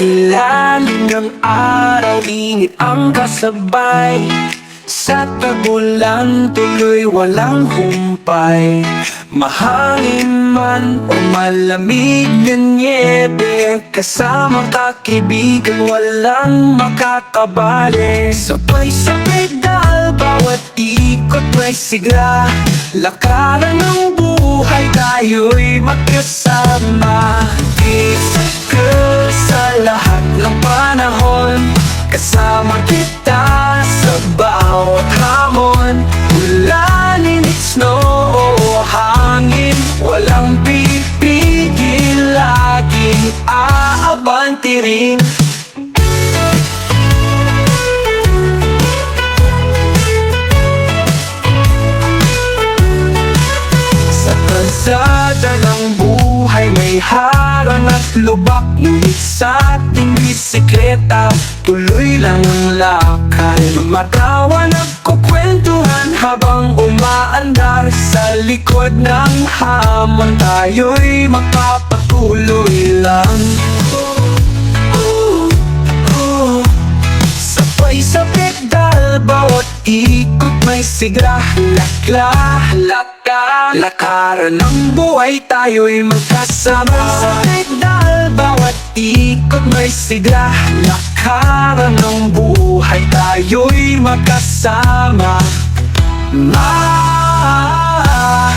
ilalim ng araw Init ang kasabay? Sa tagulan tuloy walang humpay. Mahangin man o malamig na niebe Kasama kakibigan walang makakabali. Sabay sa pedal bawat ikot may sigla. Lakaran ng buhay tayo'y magkasama Isakal sa Kasama kita sa bawat hamon. Ulan, init, snow o hangin Walang pipigil, laging aabanti rin. Sa kalsada ng buhay may harang at lubak Ngunit sa bisikleta Tuloy lang ang lakad. Matawa nagkukwentuhan habang umaandar Sa likod ng hamon. Tayo'y makapatuloy lang. Ooh, ooh. Sabay sa pedal Bawat ikot may sigla. Lakla, laka Lakaran ng buhay Tayo'y magkasama. Sa pedal Bawat ikot may sigla Lakaran ng buhay Tayo'y magkasama Ah,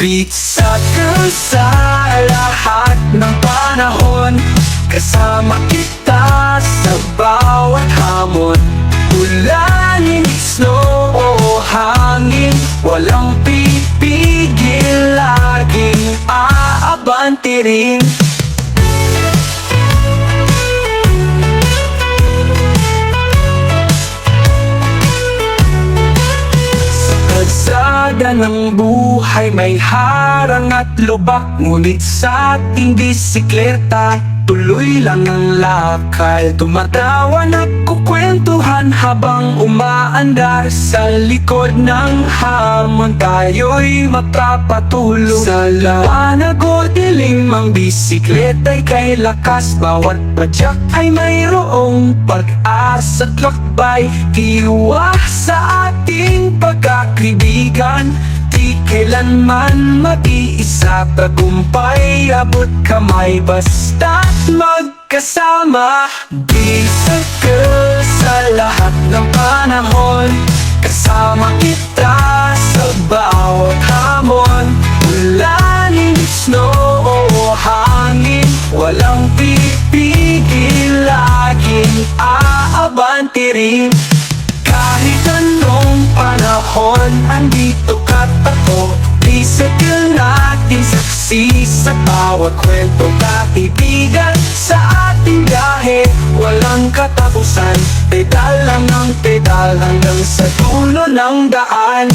Beat sa sa lahat ng panahon. Kasama kita sa bawat hamon. Ulan, snow o hangin Walang pipigil, laging aabanti rin kalsada ng buhay may harang at lubak. Ngunit sa ating bisikleta Tuloy lang ang lakal. Tumatawa nagkukwentuhan habang umaandar. Sa likod ng hamon tayo'y mapapatulog. Sa lawanag o dilim ang bisikleta'y kay lakas. Bawat padyak ay mayroong pag-asa at lakbay. Tiwak sa ating pagkakaibigan Di kailanman mag-iisa Tagumpay, abot kamay Basta't magkasama. Di sa lahat ng panahon Kasama kita sa bawat hamon. Ulan, init, snow o hangin Walang pipigil, laging aabanti rin. Kahit anong panahon Andito ka't ako. Bisikil natin saksi Sa bawat kwento Kaibigan sa ating gahe Walang katapusan Pedal lang ang pedal Hanggang sa dulo ng daan